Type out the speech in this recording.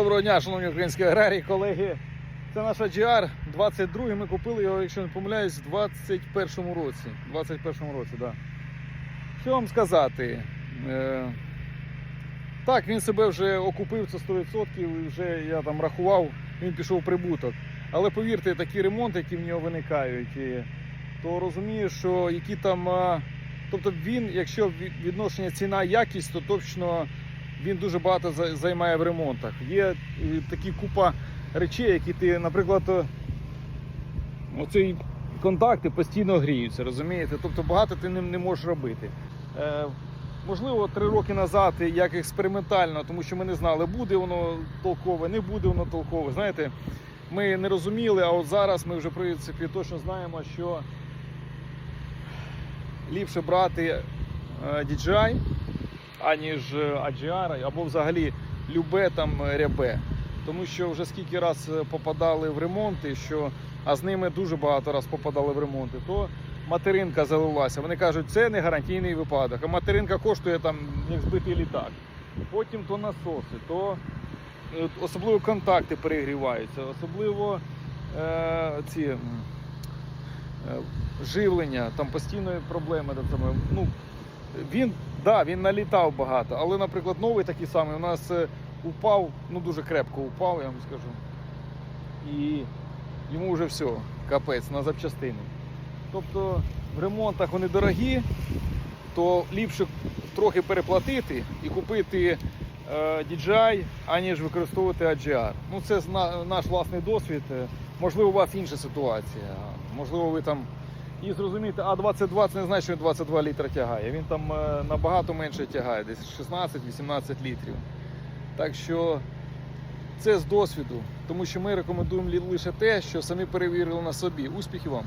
Доброго дня, шановні українські аграрії, колеги. Це наш GR 22 Ми купили його, якщо не помиляюсь, в 21-му році. 21-му році, да. Що вам сказати? Е, так, він себе вже окупив це 100%, і вже я там рахував, він пішов прибуток. Але повірте, такі ремонти, які в нього виникають, і, то розумієш, що які там. Тобто він, якщо відношення ціна якість, то точно він дуже багато займає в ремонтах. Є е, такі купа речей, які ти, наприклад, е, оцей контакти постійно гріються, розумієте? Тобто багато ти ним не можеш робити. Е, можливо, три роки назад як експериментально, тому що ми не знали, буде воно толкове, не буде воно толкове. Знаєте, ми не розуміли, а от зараз ми вже в принципі точно знаємо, що ліпше брати DJI, аніж е, AGR, або взагалі любе там е, рябе. Тому що вже скільки раз е, попадали в ремонти, що, а з ними дуже багато раз попадали в ремонти, то материнка залилася. Вони кажуть, це не гарантійний випадок. А материнка коштує там як збитий літак. Потім то насоси, то особливо контакти перегріваються, особливо е, ці е, живлення, там постійно проблеми. Ну, він, да, він налітав багато, але, наприклад, новий такий самий у нас е, упав, ну дуже крепко упав, я вам скажу. І йому вже все, капець на запчастини. Тобто в ремонтах вони дорогі, то ліпше трохи переплатити і купити е, DJI, аніж використовувати AGR. Ну, це наш власний досвід. Е, Можливо, у вас інша ситуація. Можливо, ви там і зрозумієте, а 22 це не значить, що він 22 літра тягає. Він там е, набагато менше тягає, десь 16-18 літрів. Так що це з досвіду, тому що ми рекомендуємо лише те, що самі перевірили на собі. Успіхів вам!